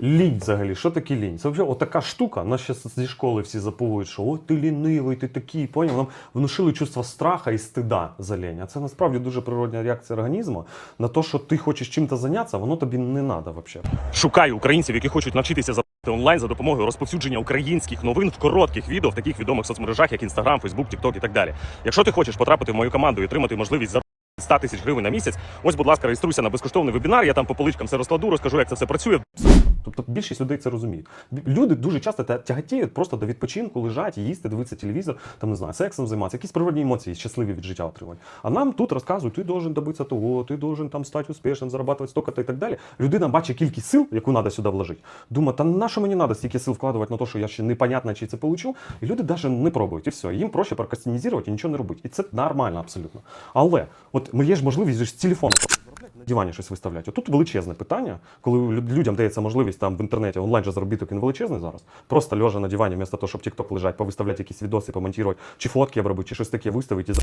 Лінь взагалі, що таке лінь? Це взагалі отака штука. Нас ще зі школи всі заповують, що о, ти лінивий, ти такий, поняв? Нам внушили чувство страха і стида за лінь. А це насправді дуже природня реакція організму на те, що ти хочеш чим-то зайнятися, воно тобі не треба взагалі. Шукаю українців, які хочуть навчитися за онлайн за допомогою розповсюдження українських новин в коротких відео в таких відомих соцмережах, як Instagram, Facebook, TikTok і так далі. Якщо ти хочеш потрапити в мою команду і отримати можливість за 100 тисяч гривень на місяць, ось, будь ласка, реєструйся на безкоштовний вебінар. Я там по поличкам все розкладу, розкажу, як це все працює. Тобто більшість людей це розуміють. Люди дуже часто тя- тяготіють просто до відпочинку, лежать, їсти, дивитися телевізор, там не знаю, сексом займатися, якісь природні емоції, щасливі від життя отримують. А нам тут розказують, ти должен добитися того, ти должен там стати успішним, зарабатувати столько-то і так далі. Людина бачить кількість сил, яку треба сюди вложити. Думає, та на що мені треба стільки сил вкладати на те, що я ще непонятно, чи це получу. І люди навіть не пробують, і все. Їм проще прокастинізувати і нічого не робити. І це нормально абсолютно. Але от є ж можливість з телефону дивані щось виставляти. Тут величезне питання, коли людям дається можливість там в інтернеті онлайн же заробіток він величезний зараз. Просто лежа на дивані, вместо того, щоб тікток лежать, повиставляти якісь відоси, помонтувати, чи фотки обробити, чи щось таке виставити і за